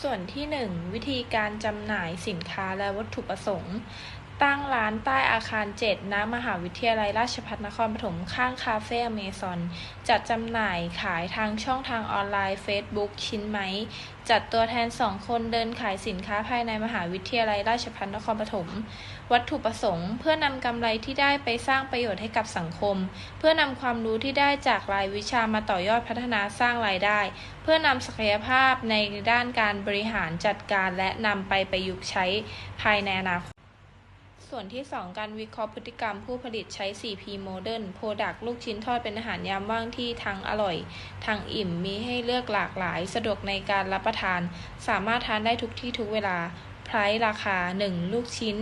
ส่วนที่ 1 วิธีการจำหน่ายสินค้าและวัตถุประสงค์ ตั้งร้านใต้อาคาร7ณมหาวิทยาลัยราชภัฏนครปฐมข้างคาเฟ่อเมซอน จัดจำหน่ายขายทางช่องทางออนไลน์ Facebook ชิ้นไหม จัดตัวแทน 2 คนเดินขายสินค้าภายในมหาวิทยาลัยราชภัฏนครปฐม วัตถุประสงค์เพื่อนำกำไรที่ได้ไปสร้างประโยชน์ให้กับสังคม เพื่อนำความรู้ที่ได้จากรายวิชามาต่อยอดพัฒนาสร้างรายได้ เพื่อนำศักยภาพในด้านการบริหารจัดการและนำไปประยุกต์ใช้ภายในอนาคต ส่วนที่ 2 การวิเคราะห์พฤติกรรมผู้ผลิตใช้ 4P Modern Product ลูกชิ้นทอดเป็นอาหารยามว่างที่ทั้งอร่อยทั้งอิ่มมีให้เลือกหลากหลาย สะดวกในการรับประทาน สามารถทานได้ทุกที่ทุกเวลาไพร์ราคา 1 ลูกชิ้น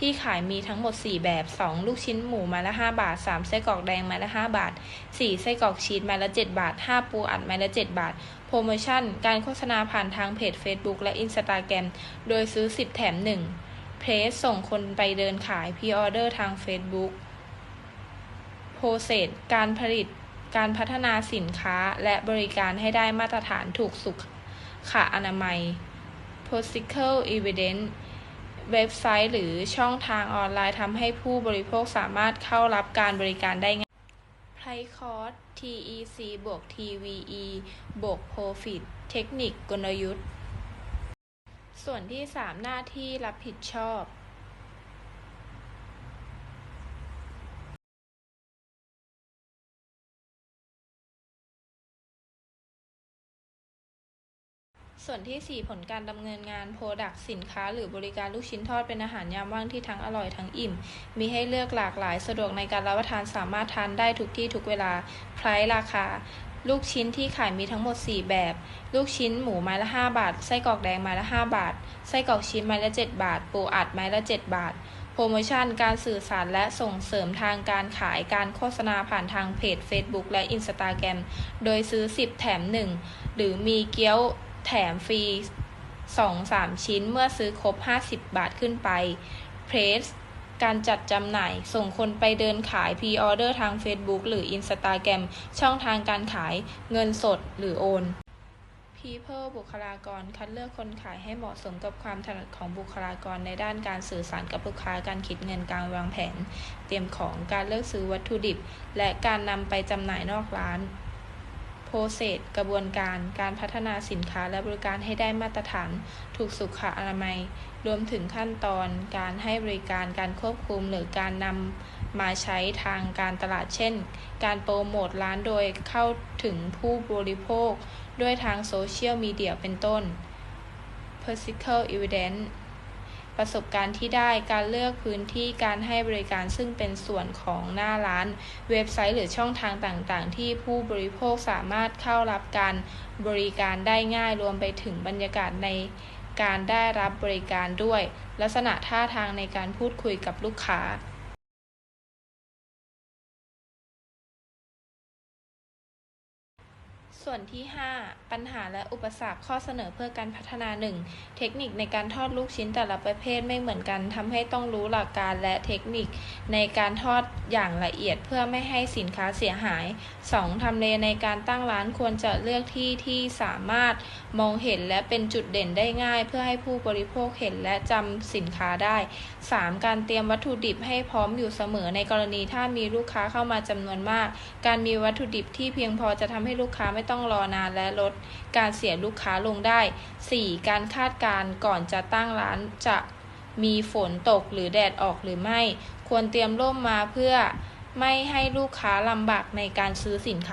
ที่ขายมีทั้งหมด 4 แบบ 2 ลูกชิ้นหมูม้ละ 5 บาท 3 ไส้กรอกแดงม้ละ 5 บาท 4 ไส้กรอกชีสม้ละ 7 บาท 5 ปูอัดม้ละ 7 บาท โปรโมชั่น การโฆษณาผ่านทางเพจ Facebook และ Instagram โดยซื้อ 10 แถม 1 เพรสส่งคนไปเดินขายพ r ีออเดอร์ทาง Facebook โปรเซสการผลิตการพัฒนาสินค้าและบริการให้ได้มาตรฐานถูกสุขอนามัย Practical Evidence เว็บไซต์หรือช่องทางออนไลน์ทำให้ผู้บริโภคสามารถเข้ารับการบริการได้ง่าย Price Cost TEC บวก TVE บวก Profit เทคนิคกลยุทธ์ ส่วนที่ 3 หน้าที่รับผิดชอบ ส่วนที่ 4 ผลการดำเนินงาน Product สินค้า หรือบริการลูกชิ้นทอดเป็นอาหารยามว่างที่ทั้งอร่อยทั้งอิ่ม มีให้เลือกหลากหลายสะดวกในการรับประทานสามารถทานได้ทุกที่ทุกเวลาไพรส์ราคา ลูกชิ้นที่ขายมีทั้งหมด 4 แบบ ลูกชิ้นหมูไม้ละ 5 บาท ไส้กรอกแดงไม้ละ 5 บาท ไส้กรอกชิ้นไม้ละ 7 บาท ปูอัดไม้ละ 7 บาท โปรโมชั่น การสื่อสารและส่งเสริมทางการขาย การโฆษณาผ่านทางเพจ Facebook และ Instagram โดยซื้อ 10 แถม 1 หรือมีเกี๊ยวแถมฟรี 2-3 ชิ้นเมื่อซื้อครบ 50 บาทขึ้นไปเพรส การจัดจำหน่าย ส่งคนไปเดินขายพ r ีออเดอร์ทาง Facebook หรือ Instagram ช่องทางการขายเงินสดหรือโอน People บุคลากร คัดเลือกคนขายให้เหมาะสมกับความถนัดของบุคลากรในด้านการสื่อสารกับลูกค้าการคิดเงินการวางแผน เตรียมของการเลือกซื้อวัตถุดิบ และการนำไปจำหน่ายนอกร้าน โปรเซสกระบวนการการพัฒนาสินค้าและบริการให้ได้มาตรฐาน ถูกสุขอนามัย รวมถึงขั้นตอนการให้บริการการควบคุมหรือการนำมาใช้ทางการตลาดเช่น การโปรโมทร้านโดยเข้าถึงผู้บริโภค ด้วยทางโซเชียลมีเดียเป็นต้น Practical Evidence ประสบการณ์ที่ได้การเลือกพื้นที่การให้บริการซึ่งเป็นส่วนของหน้าร้าน เว็บไซต์หรือช่องทางต่างๆ ที่ผู้บริโภคสามารถเข้ารับการบริการได้ง่ายรวมไปถึงบรรยากาศในการได้รับบริการด้วย ลักษณะท่าทางในการพูดคุยกับลูกค้า ส่วนที่ 5 ปัญหาและอุปสรรคข้อเสนอเพื่อการพัฒนา 1. เทคนิคในการทอดลูกชิ้นแต่ละประเภทไม่เหมือนกันทำให้ต้องรู้หลักการและเทคนิคในการทอดอย่างละเอียดเพื่อไม่ให้สินค้าเสียหาย 2. ทำเลในการตั้งร้านควรจะเลือกที่ที่สามารถมองเห็นและเป็นจุดเด่นได้ง่าย เพื่อให้ผู้บริโภคเห็นและจำสินค้าได้ 3. การเตรียมวัตถุดิบให้พร้อมอยู่เสมอในกรณีถ้ามีลูกค้าเข้ามาจำนวนมาก การมีวัตถุดิบที่เพียงพอจะทำให้ลูกค้าไม่ต้องรอนานและลดการเสียลูกค้าลงได้ 4. การคาดการณ์ก่อนจะตั้งร้านจะมีฝนตกหรือแดดออกหรือไม่ ควรเตรียมร่มมาเพื่อไม่ให้ลูกค้าลำบากในการซื้อสินค้า